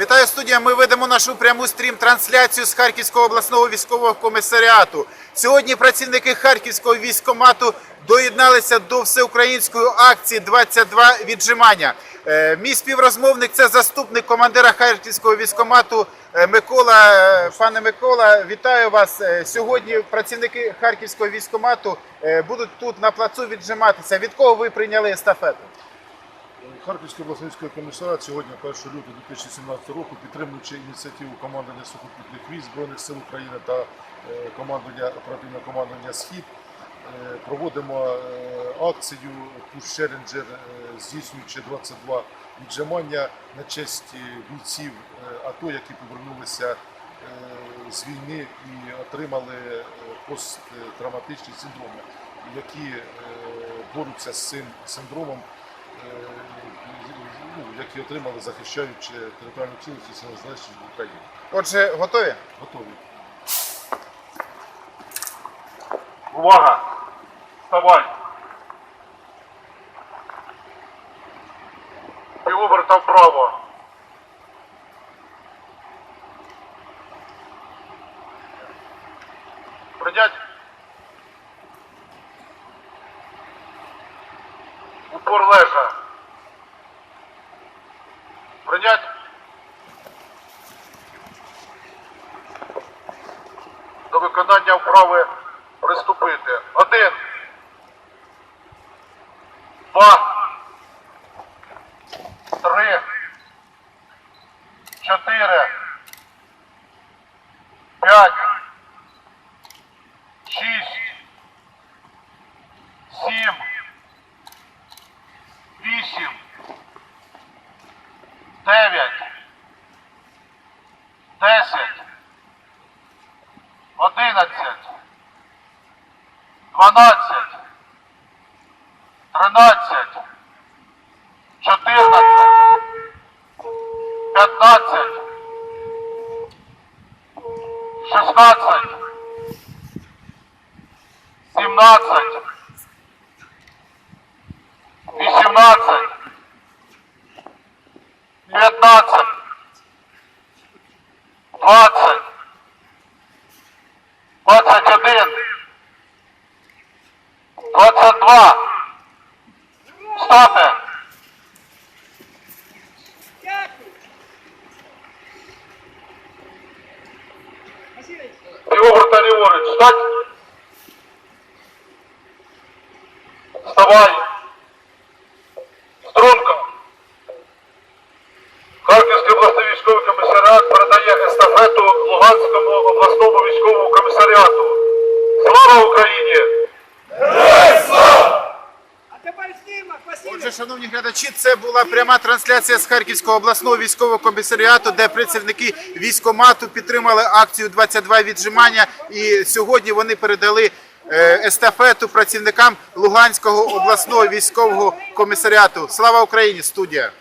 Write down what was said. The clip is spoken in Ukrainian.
Вітаю студія. Ми ведемо нашу пряму стрім-трансляцію з Харківського обласного військового комісаріату. Сьогодні працівники Харківського військкомату доєдналися до всеукраїнської акції 22 віджимання. Е, Мій співрозмовник це заступник командира Харківського військкомату е, Микола. Е, Пане Микола, вітаю вас. Сьогодні працівники Харківського військкомату е, будуть тут на плацу віджиматися. Від кого ви прийняли естафету? Харківський обласний військовий сьогодні, 1 лютого 2017 року, підтримуючи ініціативу командування сухопутних військ Збройних сил України та е, командування оперативного командування Схід, е, проводимо е, акцію Push Challenger, здійснюючи 22 віджимання на честь бійців АТО, які повернулися з війни і отримали посттравматичні синдроми, які борються з цим синдромом ну, які отримали, захищаючи територіальну цілісність і незалежність України. Отже, готові? Готові. Увага! Вставай! Півоберта вправо. Прийняти. Упор лежа. Прийняти. До виконання вправи приступити. Один. Два. Три. Чотири. П'ять. Дев'ять. Десять, одинадцять. Дванадцять. Тринадцять, чотирнадцять, пятнадцять. 16, Сімнадцять. 20, 21, 22. Стати. Півоберта ліворуч. Встать. Вставай. Обласному військовому комісаріату. Слава Україні! А тепер. Отже, шановні глядачі, це була пряма трансляція з Харківського обласного військового комісаріату, де працівники військомату підтримали акцію 22 віджимання. І сьогодні вони передали е, естафету працівникам Луганського обласного військового комісаріату. Слава Україні! Студія!